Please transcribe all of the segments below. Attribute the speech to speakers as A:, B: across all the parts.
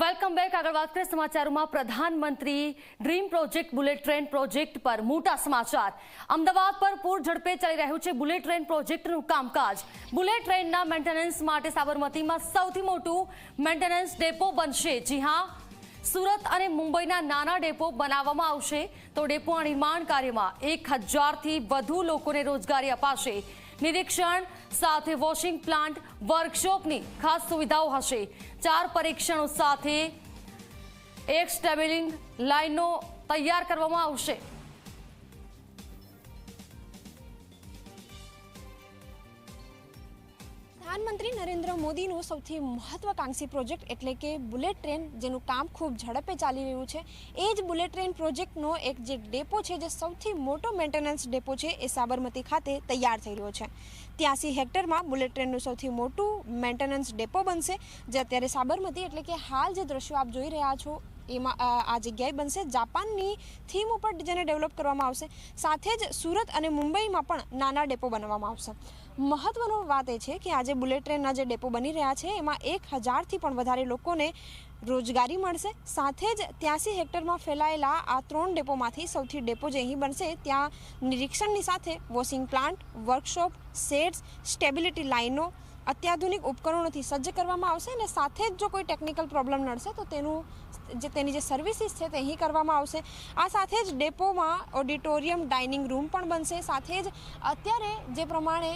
A: Welcome back આગળ વાત કરીએ સમાચારોમાં પ્રધાનમંત્રી dream project bullet train project પર મોટા સમાચાર. અમદાવાદ પર પૂર ઝડપે ચાલી રહ્યું છે બુલેટ ટ્રેન પ્રોજેક્ટનું કામકાજ. બુલેટ ટ્રેનના મેન્ટેનન્સ માટે સાબરમતીમાં સૌથી મોટું મેન્ટેનન્સ ડેપો બનશે. જી હા, સુરત અને મુંબઈના નાના ડેપો બનાવવામાં આવશે. તો ડેપોના નિર્માણ કાર્યમાં એક હજારથી વધુ લોકોને રોજગારી અપાશે. નિરીક્ષણ સાથે વોશિંગ પ્લાન્ટ, વર્કશોપની ખાસ સુવિધાઓ હશે. ચાર પરીક્ષણો સાથે એક સ્ટેબિલિંગ લાઇનો તૈયાર કરવામાં આવશે.
B: પ્રધાનમંત્રી નરેન્દ્ર મોદીનું સૌથી મહત્વાકાંક્ષી પ્રોજેક્ટ એટલે કે બુલેટ ટ્રેન, જેનું કામ ખૂબ ઝડપે ચાલી રહ્યું છે. એ જ બુલેટ ટ્રેન પ્રોજેક્ટનો એક જે ડેપો છે, જે સૌથી મોટો મેન્ટેનન્સ ડેપો છે, એ સાબરમતી ખાતે તૈયાર થઈ રહ્યો છે. ત્યાંસી હેક્ટરમાં બુલેટ ટ્રેનનું સૌથી મોટું મેન્ટેનન્સ ડેપો બનશે, જે અત્યારે સાબરમતી એટલે કે હાલ જે દ્રશ્યો આપ જોઈ રહ્યા છો, એમાં આ જગ્યાએ બનશે. જાપાનની થીમ ઉપર જેને ડેવલપ કરવામાં આવશે, સાથે જ સુરત અને મુંબઈમાં પણ નાના ડેપો બનાવવામાં આવશે. મહત્વનો વાત એ છે કે આજે બુલેટ ટ્રેનના જે ડેપો બની રહ્યા છે, એમાં એક હજારથી પણ વધારે લોકોને રોજગારી મળશે. સાથે જ ત્યાંસી હેક્ટરમાં ફેલાયેલા આ ત્રણ ડેપોમાંથી સૌથી ડેપો જે અહીં બનશે, ત્યાં નિરીક્ષણની સાથે washing plant, workshop, sheds, stability લાઇનો અત્યાધુનિક ઉપકરણોથી સજ્જ કરવામાં આવશે અને સાથે જ જો કોઈ ટેકનિકલ પ્રોબ્લેમ નડશે, તો તેનું જે તેની જે સર્વિસીસ છે તે અહીં કરવામાં આવશે. આ સાથે જ ડેપોમાં ઓડિટોરિયમ ડાઇનિંગ રૂમ પણ બનશે. સાથે જ અત્યારે જે પ્રમાણે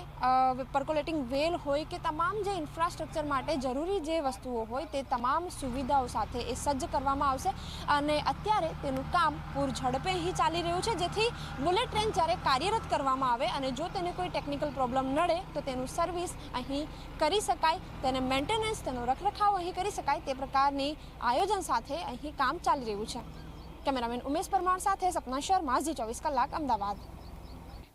B: પર્કોલેટિંગ વેલ હોય કે તમામ જે ઇન્ફ્રાસ્ટ્રક્ચર માટે જરૂરી જે વસ્તુઓ હોય, તે તમામ સુવિધાઓ સાથે એ સજ્જ કરવામાં આવશે. અને અત્યારે તેનું કામ પૂર ઝડપે અહીં ચાલી રહ્યું છે. જેથી બુલેટ ટ્રેન જ્યારે કાર્યરત કરવામાં આવે અને જો તેને કોઈ ટેકનિકલ પ્રોબ્લેમ નડે, તો તેનું સર્વિસ અહીં કરી શકાય, તેને મેન્ટેનન્સ તેનો રખરખાવ અહીં કરી શકાય, તે પ્રકારની આયોજન સાથે અહીં કામ ચાલી રહ્યું છે. કેમેરામેન ઉમેશ પરમાર સાથે સપના શર્મા, ઝી ચોવીસ કલાક, અમદાવાદ.